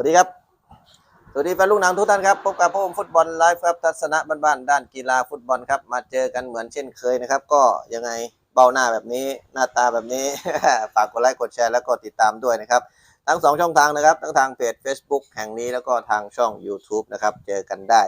วัสดีครับ สวัสดีแฟนลูกหนังทุกท่านครับ พบกับผมฟุตบอลไลฟ์ครับทัศนะบ้านๆด้านกีฬาฟุตบอลครับ มาเจอกันเหมือนเช่นเคยนะครับ ก็ยังไงเบ้าหน้าแบบนี้หน้าตาแบบนี้ ฝากกดไลค์กดแชร์แล้วก็ติดตามด้วยนะครับ ทั้งสองช่องทางนะครับ ทั้งทางเพจ Facebook แห่งนี้แล้วก็ทางช่อง YouTube นะครับ เจอกันได้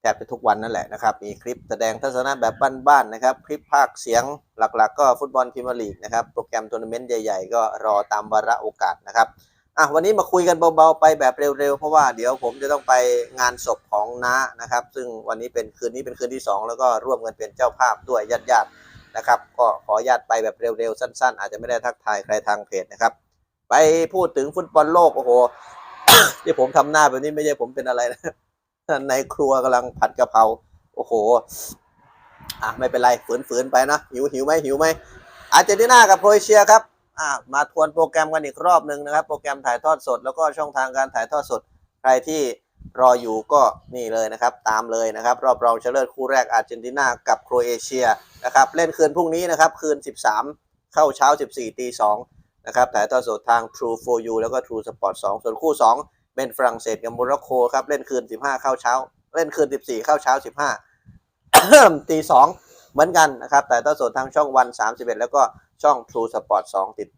แทบจะทุกวันนั่นแหละนะครับ มีคลิปแสดงทัศนะแบบบ้านๆนะครับ คลิปภาคเสียงหลักๆ ก็ฟุตบอลพรีเมียร์ลีกนะครับ โปรแกรมทัวร์นาเมนต์ใหญ่ ๆ ก็รอตามวาระโอกาสนะครับ อะวันนี้มาคุยกันเบาๆไปแบบเร็วๆ เพราะว่าเดี๋ยวผมจะต้องไปงานศพของน้านะครับ ซึ่งวันนี้เป็นคืนนี้เป็นคืนที่ 2 แล้วก็ร่วมกันเป็นเจ้าภาพด้วยญาติๆนะครับ ก็ขอญาตไปแบบเร็วๆ สั้นๆ อาจจะไม่ได้ทักทายใครทางเพจนะครับ ไปพูดถึงฟุตบอลโลก โอ้โห ที่ผมทำหน้าแบบนี้ไม่ใช่ผมเป็นอะไรนะในครัวกำลังผัดกะเพราโอ้โหอะไม่เป็นไรฝืนๆไปนะหิวหิวไหมหิวไหมอาร์เจนตินากับโครเอเชียครับ มาทวนโปรแกรมกันอีกรอบหนึ่งนะครับ โปรแกรมถ่ายทอดสด แล้วก็ช่องทางการถ่ายทอดสด ใครที่รออยู่ก็นี่เลยนะครับ ตามเลยนะครับ รอบรองชนะเลิศคู่แรกอาร์เจนตินากับโครเอเชียนะครับ เล่นคืนพรุ่งนี้นะครับ คืน 13 เข้าเช้า 14ตี2นะครับถ่ายทอดสดทาง True for You แล้วก็ True Sport 2 ส่วนคู่ 2 เป็นฝรั่งเศสกับโมร็อกโกครับเล่นคืน 15 เข้าเช้า เล่นคืน 14 เข้าเช้า 15ตี2เหมือนกันนะครับแต่ทอดสดทางช่องวัน 31 แล้วก็ ช่อง True Sport 2 ติด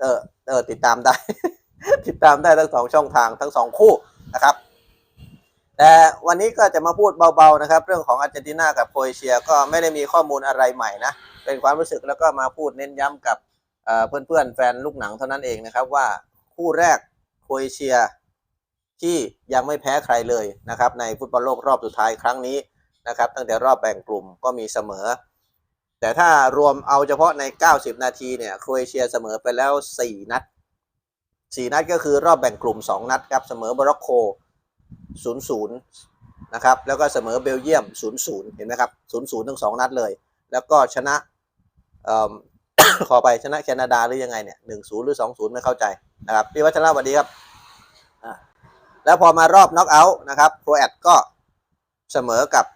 เออเออติดตามได้ ติดตามได้ทั้งสองช่องทางทั้งสองคู่นะครับ แต่วันนี้ก็จะมาพูดเบาๆนะครับ เรื่องของอาร์เจนตินากับโครเอเชียก็ไม่ได้มีข้อมูลอะไรใหม่นะ เป็นความรู้สึกแล้วก็มาพูดเน้นย้ำกับเเพื่อนๆแฟนลูกหนังเท่านั้นเองนะครับว่าคู่แรกโครเอเชียที่ยังไม่แพ้ใครเลยนะครับในฟุตบอลโลกรอบสุดท้ายครั้งนี้นะครับ ตั้งแต่รอบแบ่งกลุ่มก็มีเสมอ แต่ถ้ารวมเอาเฉพาะใน 90 นาทีเนี่ยโครเอเชียเสมอไปแล้ว 4 นัด 4 นัดก็คือรอบแบ่งกลุ่ม 2 นัดครับ เสมอโมร็อกโก 0-0 นะครับ แล้วก็เสมอเบลเยียม 0-0 เห็นไหมครับ 0-0 ทั้ง 2 นัดเลย แล้วก็ชนะออขอไปชนะแคนาดาหรือยังไงเนี่ย 1-0 หรือ 2-0 ไม่เข้าใจนะครับ พี่วัชระสวัสดีครับ แล้วพอมารอบน็อกเอาท์นะครับ โครแอตก็เสมอกับ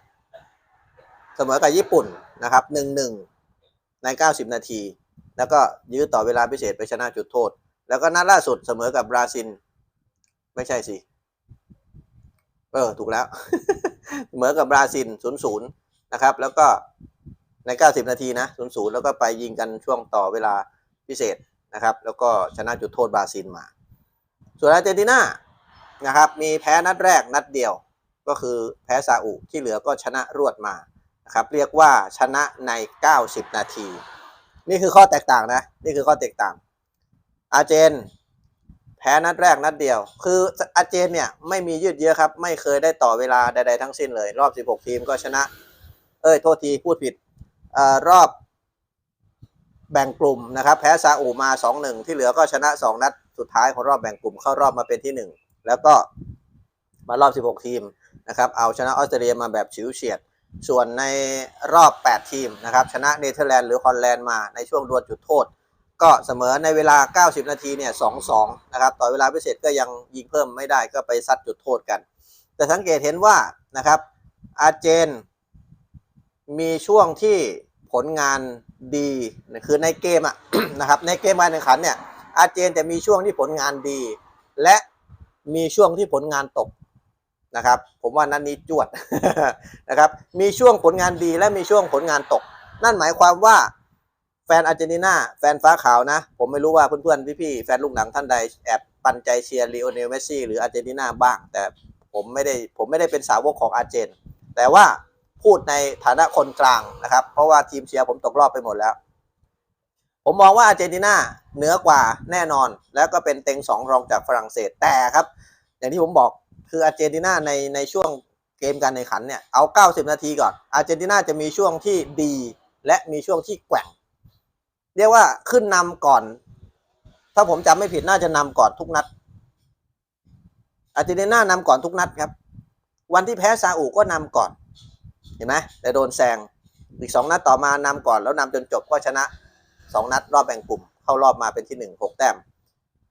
เสมอกับญี่ปุ่น นะครับหนึ่งหนึ่งใน 90 นาที แล้วก็ยื้อต่อเวลาพิเศษไปชนะจุดโทษ แล้วก็นัดล่าสุดเสมอกับบราซิล ไม่ใช่สิ เออ ถูกแล้ว เสมอกับบราซิล0-0นย์นะครับ แล้วก็ใน 90 นาทีนะ0-0แล้วก็ไปยิงกันช่วงต่อเวลาพิเศษนะครับ แล้วก็ชนะจุดโทษบราซิลมา ส่วนอาร์เจนตินานะครับ มีแพ้นัดแรกนัดเดียว ก็คือแพ้ซาอุที่เหลือก็ชนะรวดมา นะครับเรียกว่าชนะใน 90 นาที นี่คือข้อแตกต่างนะ นี่คือข้อแตกต่าง อาเจน แพ้นัดแรกนัดเดียว คืออาเจนเนี่ยไม่มียืดเยื้อครับ ไม่เคยได้ต่อเวลาใด ๆ ทั้งสิ้นเลย รอบ 16 ทีมก็ชนะ เอ้ย โทษทีพูดผิดอรอบแบ่งกลุ่มนะครับ แพ้ซาอุมา 2-1 ที่เหลือก็ชนะ 2 นัดสุดท้ายของรอบแบ่งกลุ่มเข้ารอบมาเป็นที่ 1 แล้วก็มารอบ 16 ทีมนะครับ เอาชนะออสเตรเลียมาแบบฉิวเฉียด ส่วนในรอบ 8 ทีมนะครับชนะเนเธอร์แลนด์หรือฮอลแลนด์มาในช่วงดวลจุดโทษ ก็เสมอในเวลา 90 นาทีเนี่ย2-2 นะครับ ต่อเวลาพิเศษก็ยังยิงเพิ่มไม่ได้ก็ไปซัดจุดโทษกัน แต่สังเกตเห็นว่านะครับอาเจน มีช่วงที่ผลงานดีคือในเกมอะนะครับในเกมการแข่งขันเนี่ยอาเจนจะมีช่วงที่ผลงานดี และมีช่วงที่ผลงานตก นะครับ ผมว่านั้นนี้จวดนะครับ มีช่วงผลงานดีและมีช่วงผลงานตก นั่นหมายความว่าแฟนอาร์เจนตินาแฟนฟ้าขาวนะ ผมไม่รู้ว่าเพื่อนๆพี่ๆแฟนลูกหนังท่านใดแอบปันใจเชียร์ลีโอเนลเมสซี่หรืออาร์เจนตินาบ้าง แต่ผมไม่ได้ผมไม่ได้เป็นสาวกของอาร์เจน แต่ว่าพูดในฐานะคนกลางนะครับ เพราะว่าทีมเชียร์ผมตกรอบไปหมดแล้ว ผมมองว่าอาร์เจนตินาเหนือกว่าแน่นอน แล้วก็เป็นเต็งสองรองจากฝรั่งเศสแต่ครับ อย่างที่ผมบอก คืออาร์เจนตินาในในช่วงเกมการแข่งขันเนี่ยเอา 90 นาทีก่อนอาร์เจนตินาจะมีช่วงที่ดี และมีช่วงที่แกว่ง เรียกว่าขึ้นนำก่อน ถ้าผมจำไม่ผิดน่าจะนำก่อนทุกนัด อาร์เจนตินานำก่อนทุกนัดครับ วันที่แพ้ซาอุก็นำก่อน เห็นไหมแต่โดนแซงอีกสองนัดต่อมานำก่อนแล้วนำจนจบก็ชนะสองนัดรอบแบ่งกลุ่ม เข้ารอบมาเป็นที่หนึ่งหกแต้ม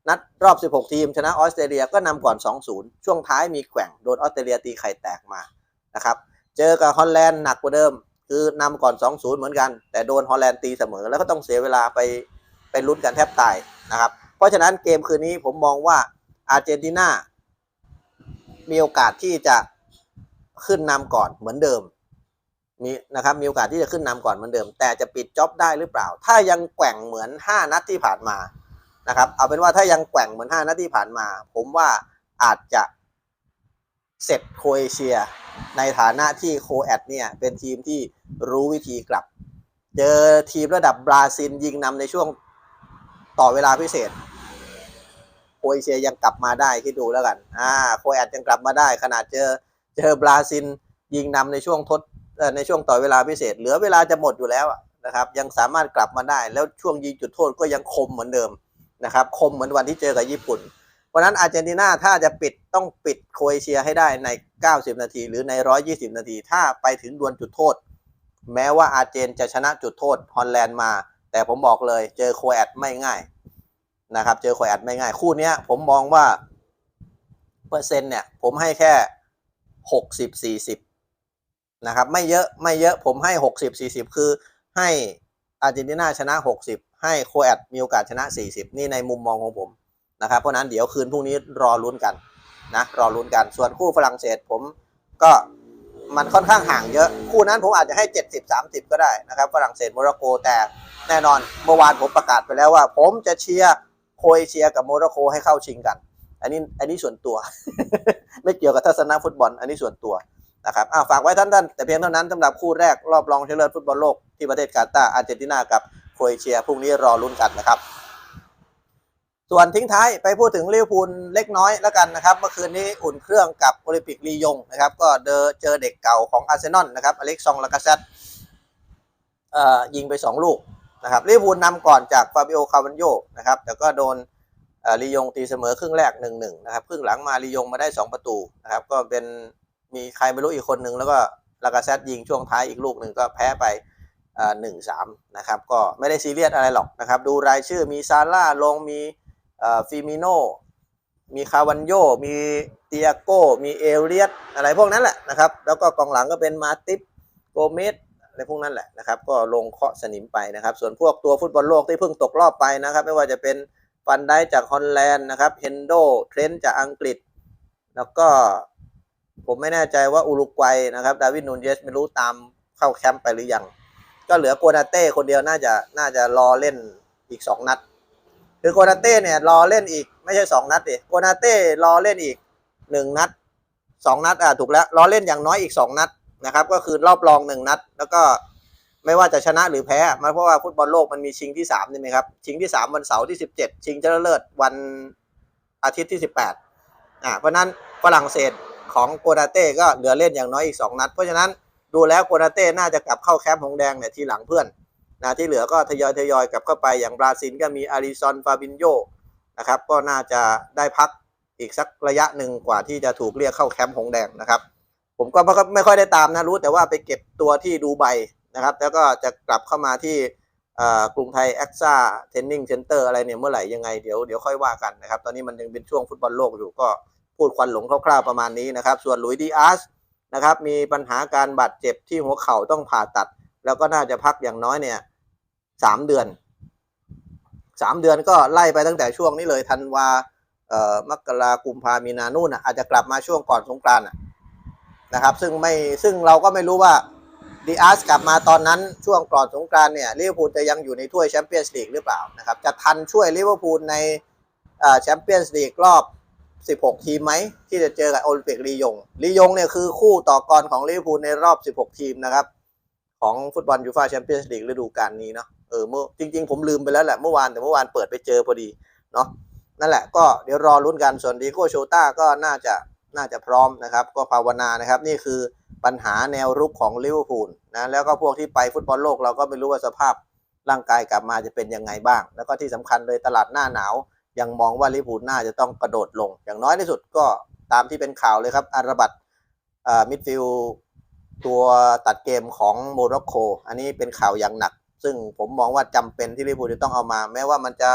นัดรอบ 16 ทีม ชนะออสเตรเลียก็นำก่อน 2-0 ช่วงท้ายมีแกว่งโดนออสเตรเลียตีไข่แตกมานะครับเจอกับฮอลแลนด์หนักกว่าเดิม คือนำก่อน 2-0 เหมือนกัน แต่โดนฮอลแลนด์ตีเสมอ แล้วก็ต้องเสียเวลาไปไปลุ้นกันแทบตายนะครับเพราะฉะนั้นเกมคืนนี้ผมมองว่าอาร์เจนตินามีโอกาสที่จะขึ้นนำก่อนเหมือนเดิมมีนะครับมีโอกาสที่จะขึ้นนำก่อนเหมือนเดิม แต่จะปิดจ็อบได้หรือเปล่า ถ้ายังแกว่งเหมือน 5 นัดที่ผ่านมา นะครับ เอาเป็นว่าถ้ายังแกว่งเหมือน 5 นัดที่ผ่านมา ผมว่าอาจจะเสร็จโครเอเชีย ในฐานะที่โคแอดเนี่ยเป็นทีมที่รู้วิธีกลับ เจอทีมระดับบราซิลยิงนำในช่วงต่อเวลาพิเศษโครเอเชียยังกลับมาได้ที่ดูแล้วกันอ่าโคแอดยังกลับมาได้ขนาดเจอเจอบราซิลยิงนำในช่วงทดในช่วงต่อเวลาพิเศษ เหลือเวลาจะหมดอยู่แล้วนะครับ ยังสามารถกลับมาได้ แล้วช่วงยิงจุดโทษก็ยังคมเหมือนเดิม นะครับคมเหมือนวันที่เจอกับญี่ปุ่น เพราะนั้นอาร์เจนตินาถ้าจะปิดต้องปิดโครเอเชียให้ได้ใน 90 นาที หรือใน 120 นาที ถ้าไปถึงดวลจุดโทษ แม้ว่าอาร์เจนจะชนะจุดโทษฮอลแลนด์มา แต่ผมบอกเลยเจอโครแอดไม่ง่ายนะครับเจอโครแอดไม่ง่ายคู่นี้ผมมองว่าเปอร์เซ็นต์เนี่ยผมให้แค่ 60 40นะครับไม่เยอะไม่เยอะผมให้ 60 40 คือให้อาร์เจนตินาชนะ 60 ให้โคแอดมีโอกาสชนะ 40 นี่ในมุมมองของผมนะครับ เพราะนั้นเดี๋ยวคืนพรุ่งนี้รอลุ้นกันนะรอลุ้นกัน ส่วนคู่ฝรั่งเศสผมก็มันค่อนข้างห่างเยอะ คู่นั้นผมอาจจะให้ 70 30 ก็ได้นะครับ ฝรั่งเศสโมร็อกโกแต่แน่นอนเมื่อวานผมประกาศไปแล้วว่า ผมจะเชียร์โคเอเชียกับโมร็อกโกให้เข้าชิงกัน อันนี้อันนี้ส่วนตัว ไม่เกี่ยวกับทัศนะฟุตบอล อันนี้ส่วนตัวนะครับอ่าฝากไว้ท่านท่านแต่เพียงเท่านั้นสำหรับคู่แรกรอบรองชนะเลิศฟุตบอลโลกที่ประเทศกาตาร์อาร์เจนตินากับ โครเอเชียพรุ่งนี้รอลุ้นกันนะครับ ส่วนทิ้งท้ายไปพูดถึงลิเวอร์พูลเล็กน้อยแล้วกันนะครับ เมื่อคืนนี้อุ่นเครื่องกับโอลิมปิกลียงนะครับ ก็เดอเจอเด็กเก่าของอาร์เซนอลนะครับอเล็กซองลากาเซตยิงไป 2 ลูกนะครับลิเวอร์พูลนำก่อนจากฟาบิโอคาวันโยนะครับ แต่ก็โดนลียงตีเสมอครึ่งแรก 1-1 นะครับ ครึ่งหลังมาลียงมาได้ 2 ประตูนะครับ ก็เป็นมีใครไม่รู้อีกคนหนึ่งแล้วก็ลากาเซตยิงช่วงท้ายอีกลูกหนึ่งก็แพ้ไป หนึ่งสามนะครับก็ไม่ได้ซีเรียสอะไรหรอกนะครับ ดูรายชื่อมีซาร่าลงมีฟิมิโนมีคาวันโยมีเตียโกมีเอเรียตอะไรพวกนั้นแหละนะครับ แล้วก็กองหลังก็เป็นมาติปโกเมสอะไรพวกนั้นแหละนะครับ ก็ลงเคาะสนิมไปนะครับ ส่วนพวกตัวฟุตบอลโลกที่เพิ่งตกรอบไปนะครับ ไม่ว่าจะเป็นฟันได้จากฮอลแลนด์นะครับเฮนโดเทรนต์จากอังกฤษ แล้วก็ผมไม่แน่ใจว่าอุรุกวัยนะครับ ดาวิดนูนเยสไม่รู้ตามเข้าแคมป์ไปหรือยัง ก็เหลือโกนาเต้คนเดียวน่าจะน่าจะรอเล่นอีกสองนัด คือโกนาเต้เนี่ยรอเล่นอีกไม่ใช่สองนัดดิโกนาเต้รอเล่นอีกหนึ่งนัดสองนัดอะถูกแล้วรอเล่นอย่างน้อยอีกสองนัดนะครับ ก็คือรอบรองหนึ่งนัด แล้วก็ไม่ว่าจะชนะหรือแพ้มันเพราะว่าฟุตบอลโลกมันมีชิงที่สามใช่ไหมครับ ชิงที่สามวันเสาร์ที่สิบเจ็ดชิงชนะเลิศวันอาทิตย์ที่สิบแปดอ่าเพราะนั้นฝรั่งเศสของโกนาเต้ก็เหลือเล่นอย่างน้อยอีกสองนัด เพราะฉะนั้น ดูแล้วโกนาเต้น่าจะกลับเข้าแคมป์หงแดงเนี่ยทีหลังเพื่อนนะที่เหลือก็ทยอยทยอยกลับเข้าไปอย่างบราซิลก็มีอาริซอนฟาบินโยนะครับก็น่าจะได้พักอีกสักระยะหนึ่งกว่าที่จะถูกเรียกเข้าแคมป์หงแดงนะครับ ผมก็ไม่ค่อยได้ตามนะรู้แต่ว่าไปเก็บตัวที่ดูไบนะครับ แล้วก็จะกลับเข้ามาที่กรุงไทยแอคซ่าเทนนิ่งเซ็นเตอร์อะไรเนี่ยเมื่อไหร่ยังไงเดี๋ยวเดี๋ยวค่อยว่ากันนะครับ ตอนนี้มันยังเป็นช่วงฟุตบอลโลกอยู่ก็พูดควันหลงคร่าวๆประมาณนี้นะครับ ส่วนหลุยดีอาร์ส นะครับ มีปัญหาการบาดเจ็บที่หัวเข่าต้องผ่าตัด แล้วก็น่าจะพักอย่างน้อยเนี่ยสามเดือนสามเดือนก็ไล่ไปตั้งแต่ช่วงนี้เลยธันวาเอ่อมกรากุมภามีนานู่นอะอาจจะกลับมาช่วงก่อนสงกรานต์นะครับ ซึ่งไม่ซึ่งเราก็ไม่รู้ว่าดีอาร์สกลับมาตอนนั้นช่วงก่อนสงกรานเนี่ยลิเวอร์พูลจะยังอยู่ในถ้วยแชมเปี้ยนส์ลีกหรือเปล่านะครับ จะทันช่วยลิเวอร์พูลในแชมเปี้ยนส์ลีกรอบ 16 ทีมไหมที่จะเจอกับโอลิมปิกลียงลียงเนี่ยคือคู่ต่อกรของลิเวอร์พูลในรอบ 16 ทีมนะครับของฟุตบอลยูฟ่าแชมเปี้ยนส์ลีกฤดูกาลนี้เนาะเออเมื่อจริง ๆ ผมลืมไปแล้วแหละเมื่อวานแต่เมื่อวานเปิดไปเจอพอดีเนาะนั่นแหละก็เดี๋ยวรอลุ้นกันส่วนดีโก้โชต้าก็น่าจะน่าจะพร้อมนะครับ ก็ภาวนานะครับ นี่คือปัญหาแนวรุกของลิเวอร์พูลนะแล้วก็พวกที่ไปฟุตบอลโลกเราก็ไม่รู้ว่าสภาพร่างกายกลับมาจะเป็นยังไงบ้าง แล้วก็ที่สำคัญเลยตลาดหน้าหนาว ยังมองว่าลิพูลน่าจะต้องกระโดดลง อย่างน้อยที่สุดก็ตามที่เป็นข่าวเลยครับอาราบัตมิดฟิลตัวตัดเกมของโมร็อกโกอันนี้เป็นข่าวอย่างหนัก ซึ่งผมมองว่าจำเป็นที่ลิพูลจะต้องเอามา แม้ว่ามันจะ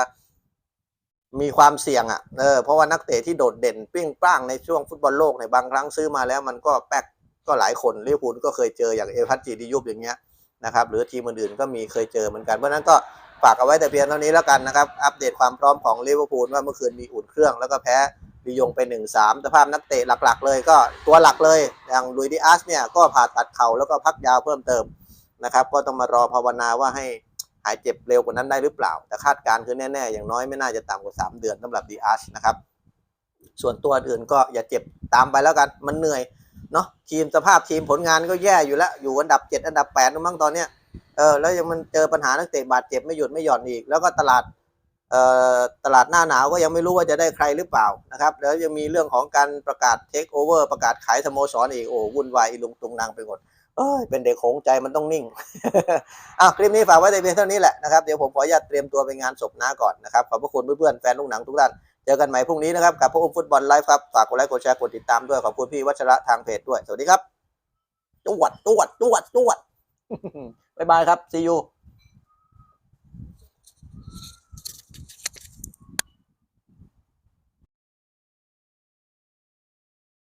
มีความเสี่ยงอะเออเพราะว่านักเตะที่โดดเด่นปิ้งป้างในช่วงฟุตบอลโลกในบางครั้งซื้อมาแล้วมันก็แป๊กก็หลายคนลิพูลก็เคยเจออย่างเอลพัตจีดิยุบอย่างเงี้ยนะครับหรือทีมอื่นๆก็มีเคยเจอเหมือนกันเพราะนั้นก็ ฝากเอาไว้แต่เพียงเท่านี้แล้วกันนะครับ อัปเดตความพร้อมของลิเวอร์พูลว่าเมื่อคืนมีอุ่นเครื่องแล้วก็แพ้ลียงไปหนึ่งสามสภาพนักเตะหลักๆ เลยก็ตัวหลักเลยอย่างลุยดิอาสเนี่ยก็ผ่าตัดเข่าแล้วก็พักยาวเพิ่มเติมนะครับ ก็ต้องมารอภาวนาว่าให้หายเจ็บเร็วกว่านั้นได้หรือเปล่า แต่คาดการณ์คือแน่ๆ อย่างน้อยไม่น่าจะต่ำกว่า 3 เดือนสำหรับดิอาสนะครับ ส่วนตัวอื่นก็อย่าเจ็บตามไปแล้วกันมันเหนื่อยเนาะทีมสภาพทีมผลงานก็แย่อยู่แล้ว อยู่อันดับ 7 อันดับ8นู่นมั้งตอนเนี้ย เออแล้วยังมันเจอปัญหานักเตะบาดเจ็บไม่หยุดไม่หย่อนอีก แล้วก็ตลาดเอ่อตลาดหน้าหนาวก็ยังไม่รู้ว่าจะได้ใครหรือเปล่านะครับ แล้วยังมีเรื่องของการประกาศเทคโอเวอร์ประกาศขายสโมสรอีกโอ้วุ่นวายอีลุงตุงนางไปหมดเอ้ยเป็นเด็กโขงใจมันต้องนิ่งอะคลิปนี้ฝากไว้ในเพียงเท่านี้แหละนะครับเดี๋ยวผมขออนุญาตเตรียมตัวไปงานศพน้าก่อนนะครับขอบพระคุณเพื่อนๆแฟนลูกหนังทุกท่านเจอกันใหม่พรุ่งนี้นะครับกับพวกอุ้มฟุตบอลไลฟ์ครับฝากกดไลค์กดแชร์กดติดตามด้วยขอบคุณพี่วัชระทางเพจด้วยสวัสดีครับตวดตวดตวดตวด บ๊ายบายครับซีอู